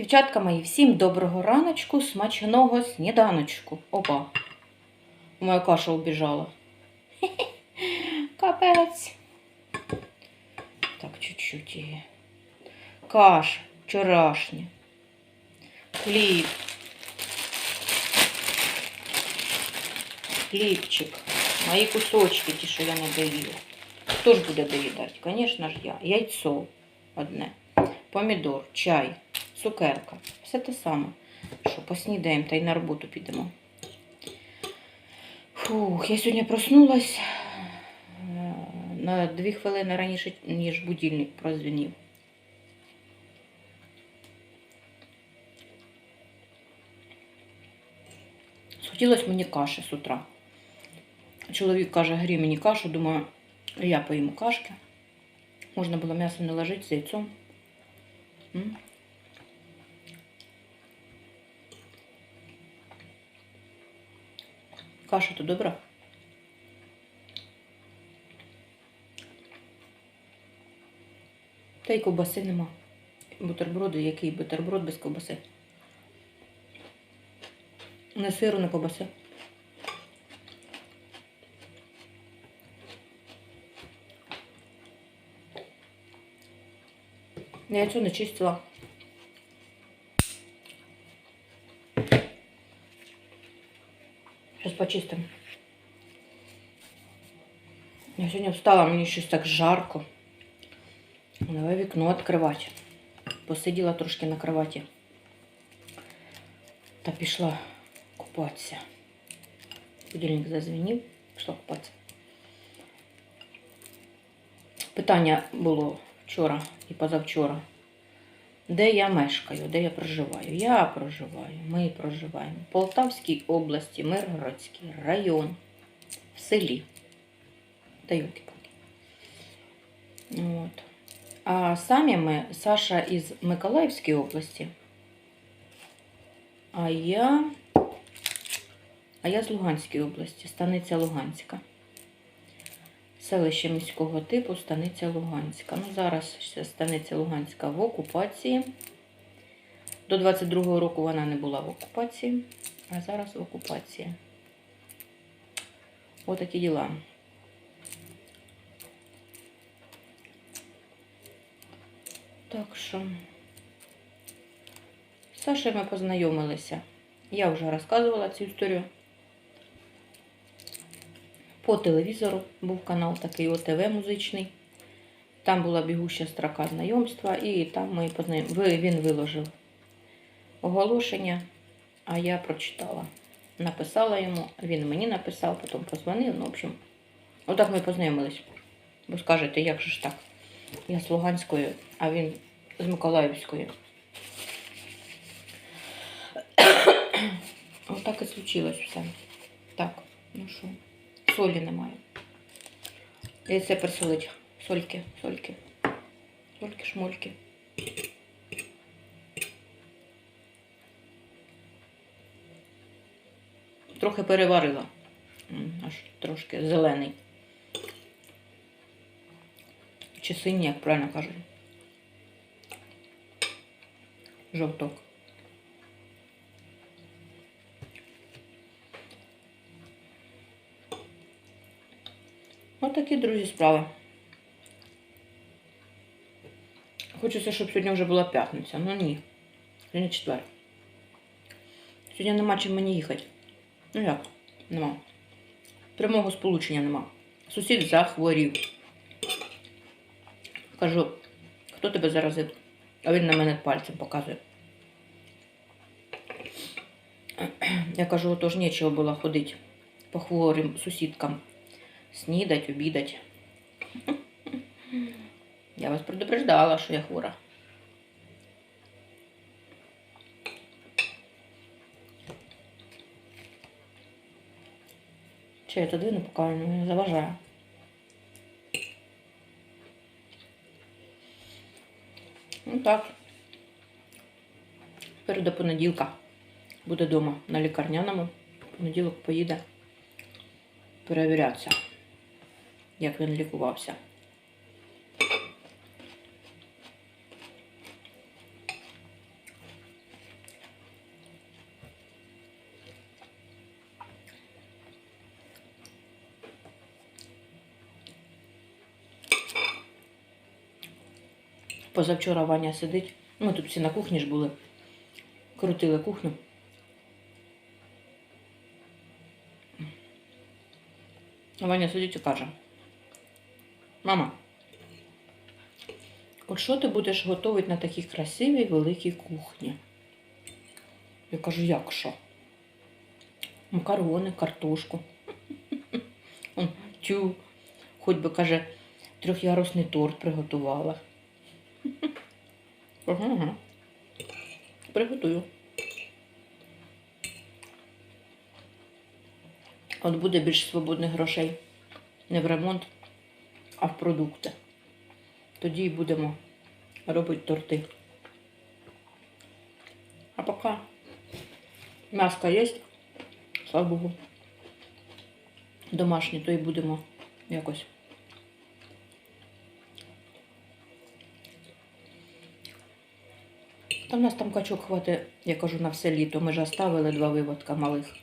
Дівчатка мої, всім доброго раночку, смачного сніданочку. Опа. Моя каша убіжала. Капець. Так, чуть-чуть її. Каша вчорашня. Хліб. Хлібчик. Мої кусочки, ті, що я не доїла. Хто ж буде доїдати? Звісно ж я. Яйцо одне. Помідор, чай, цукерка. Все те саме. Що поснідаємо та й на роботу підемо. Фух, я сьогодні проснулась е, на дві хвилини раніше, ніж будильник прозвенів. Схотілося мені каші з утра. Чоловік каже, грій мені кашу, думаю, я поїм кашки. Можна було м'ясо не ложити з яйцом. Каша то добра. Та й ковбаси нема. Бутерброди, який бутерброд без ковбаси. Не сиру, не ковбаси. Я яйцо не чистила. Сейчас почистим. Я сьогодні встала, мені щось так жарко. Давай вікно відкривати. Посиділа трошки на кроваті. Та пішла купатися. Будильник зазвенів, пішла купатися. Питання було вчора і позавчора. Де я мешкаю, де я проживаю? Я проживаю, ми проживаємо Полтавській області, Миргородський район, в селі. Та юлки От. А самі ми, Саша із Миколаївської області, а я, а я з Луганської області, станиця Луганська. Селище міського типу, станиця Луганська. Ну, зараз станиця Луганська в окупації. До 22-го року вона не була в окупації, а зараз в окупації. Отакі діла. Так що, з Сашею ми познайомилися. Я вже розказувала цю історію. По телевізору був канал такий ОТВ музичний. Там була бігуща строка знайомства, і там ми познайомилися. Він виложив оголошення, а я прочитала. Написала йому, він мені написав, потім позвонив. Ну, в общем, отак ми познайомились. Бо скажете, як же ж так? Я з Луганської, а він з Миколаївської. Отак і случилось все. Так, ну що, солі немає. І це присолить. Сольки, сольки. Сольки, шмольки. Трохи переварила. Аж трошки зелений. Чи синій, як правильно кажуть. Жовток. Такі, друзі, справи. Хочеться, щоб сьогодні вже була п'ятниця. Ну ні. Сьогодні четвер. Сьогодні нема чим мені їхати. Ну як? Нема. Прямого сполучення нема. Сусід захворів. Кажу, хто тебе заразив? А він на мене пальцем показує. Я кажу, отож нічого було ходити по хворим сусідкам. Снідать, обідать. Я вас предупреждала, що я хвора. Чи я туди не поки не заважаю. Ну так. Тепер до понеділка буде вдома на лікарняному. Понеділок поїде перевірятися, як він лікувався. Позавчора Ваня сидить. Ми тут всі на кухні ж були, крутили кухню. Ваня сидить і каже. Мама, от що ти будеш готувати на такій красивій великій кухні? Я кажу, як що? Макарони, картошку. Тю, хоч би, каже, трьохярусний торт приготувала. Ага. Приготую. От буде більш свободних грошей. Не в ремонт, а в продукти. Тоді і будемо робити торти. А поки м'яска є, слава Богу. Домашні, то і будемо якось. Та в нас там качок хватить, я кажу, на все літо. Ми ж оставили два виводка малих.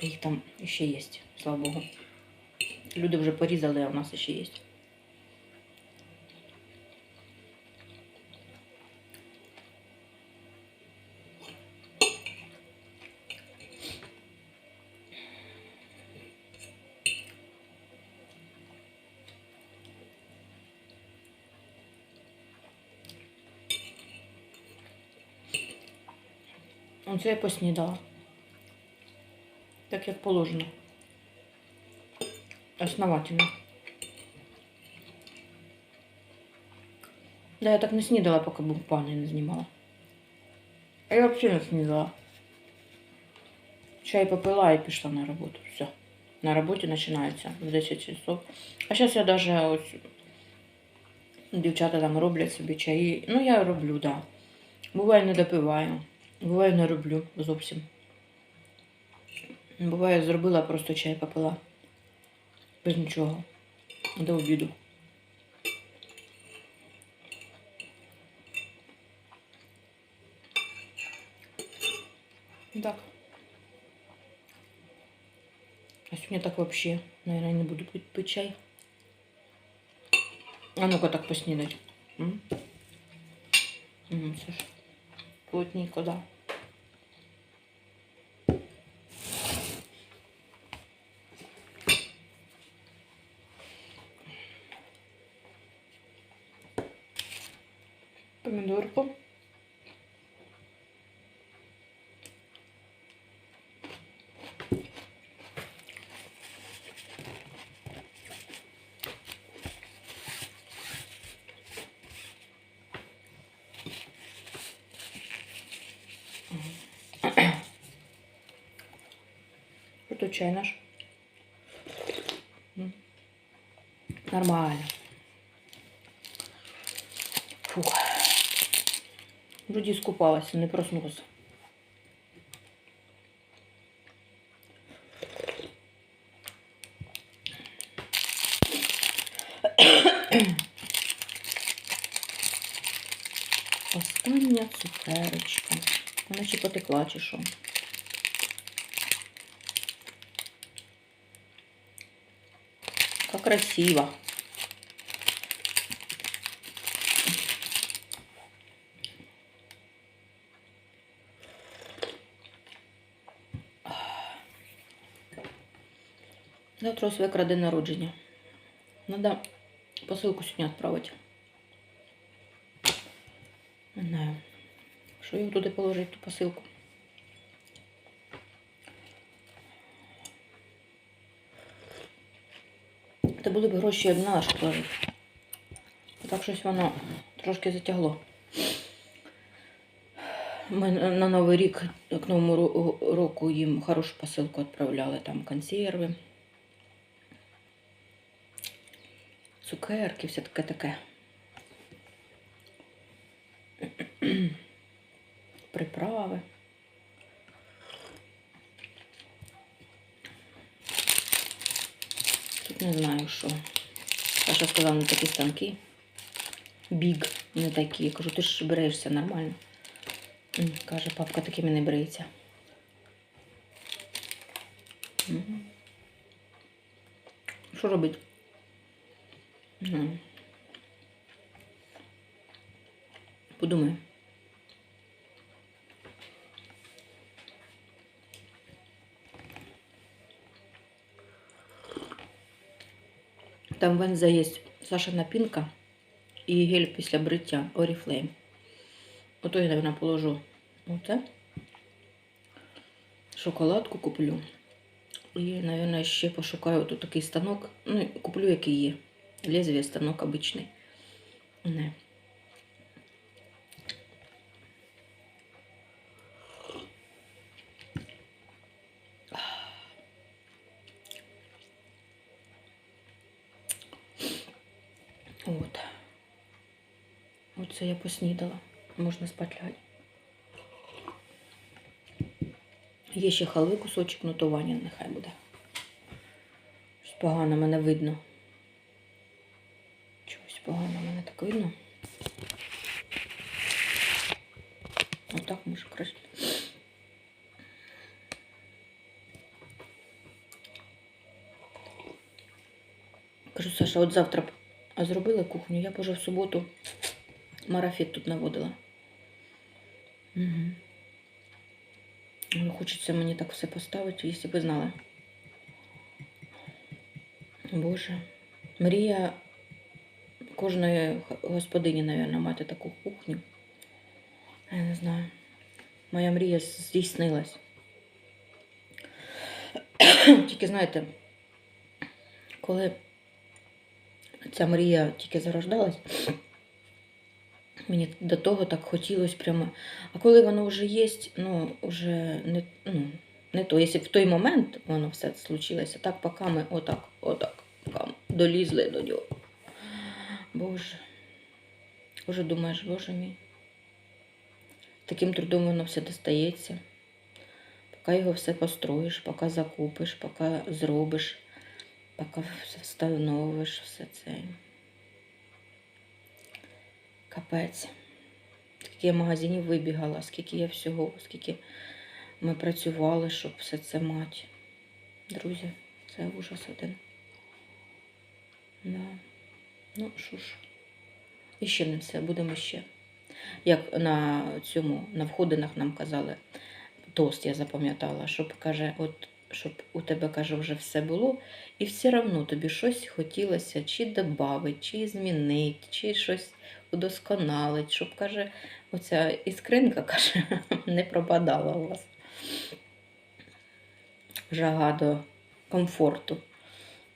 Їх там ще є, слава Богу. Люди вже порізали, а у нас ще є. Оце я поснідала. Так як положено. Основательно. Да, я так не снідала, поки був не знімала. А я взагалі не снідала. Чай попила і пішла на роботу. Все. На роботі починається в 10 часов. А зараз я даже ось дівчата там роблять собі чаї. Ну, я роблю. Да. Буває не допиваю. Буває не роблю зовсім. Буває, зробила просто чай попила. Без нічого. До обіду. Так. А сегодня так вообще, наверное, не буду пить, пить чай. А ну-ка так поснідать. М? М, це ж плотненько, да. Ото чай наш. Нормально. Фух. Вроді скупалася, не проснулася. Остання цукерочка. Вона чи потекла, чи що? Красиво. Завтра у свекра день народження. Надо посилку сьогодні відправити. Не знаю. Що його туди положити, ту посилку. Та були б гроші, я б знала. Так щось воно трошки затягло. Ми на Новий рік, к Новому року їм хорошу посилку відправляли, там консерви, цукерки, все таке таке. Приправи. Тут не знаю що. Саша сказав, не такі станки. Біг, не такі. Я кажу, ти ж бреєшся нормально. Каже, папка такими не бреється. Що робити? Подумаю. Там в Енза є Сашина пінка і гель після бриття Oriflame. Ото я, напевно, положу оце. Шоколадку куплю. І, мабуть, ще пошукаю тут такий станок. Ну, куплю, який є. Лезвіє станок обичний. Не. От. Оце я поснідала. Можна спати лягати. Є ще халви кусочок, то Ваня нехай буде. Щось погано мене видно. Чогось погано мене так видно. Отак може краще. Кажу, Саша, от завтра б а зробили кухню, я б уже в суботу марафет тут наводила. Угу. Ну, Хочеться мені так все поставити, якщо б ви знали. Боже. Мрія кожної господині, мабуть, мати таку кухню. Я не знаю. Моя мрія здійснилась. Тільки знаєте, коли ця мрія тільки зарождалась, мені до того так хотілося прямо. А коли воно вже є, ну, вже не, ну, не то. Якщо в той момент воно все случилося, так поки ми отак, отак, поки долізли до нього. Боже. Уже думаєш, боже мій. Таким трудом воно все достається. Поки його все построїш, поки закупиш, поки зробиш, поки все встановиш, все це. Капець. Скільки я магазинів вибігала, скільки я всього, скільки ми працювали, щоб все це мати. Друзі, це ужас один. Да. Ну, що ж. І ще не все, будемо ще. Як на цьому, на входинах нам казали, тост я запам'ятала, щоб каже, от щоб у тебе каже, вже все було, і все одно тобі щось хотілося чи додати, чи змінити, чи щось удосконалити, щоб каже, оця іскринка каже, не пропадала у вас. Жага до комфорту,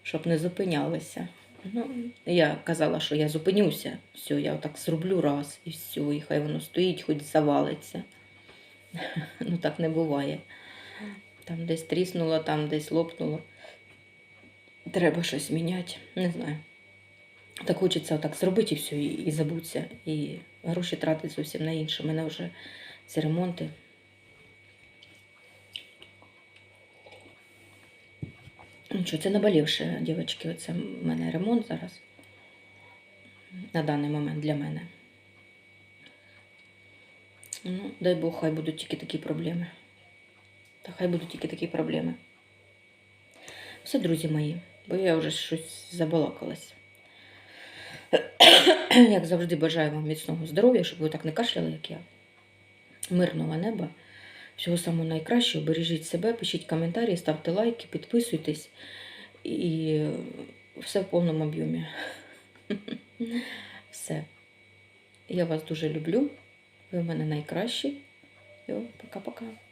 щоб не зупинялися. Ну, я казала, що я зупинюся. Все, я так зроблю раз і все, і хай воно стоїть, хоч завалиться. Ну так не буває. Там десь тріснуло, там десь лопнуло. Треба щось міняти. Не знаю. Так хочеться так зробити і все, і, і забуться. І гроші тратити зовсім на інше. У мене вже ці ремонти. Ну що, це наболівше, дівчатки. Оце в мене ремонт зараз. На даний момент для мене. Ну, дай Бог, хай будуть тільки такі проблеми. Та хай будуть тільки такі проблеми. Все, друзі мої, бо я вже щось забалакалась. Як завжди, бажаю вам міцного здоров'я, щоб ви так не кашляли, як я. Мирного неба. Всього самого найкращого. Бережіть себе, пишіть коментарі, ставте лайки, підписуйтесь. І все в повному об'ємі. Все. Я вас дуже люблю. Ви в мене найкращі. Пока-пока.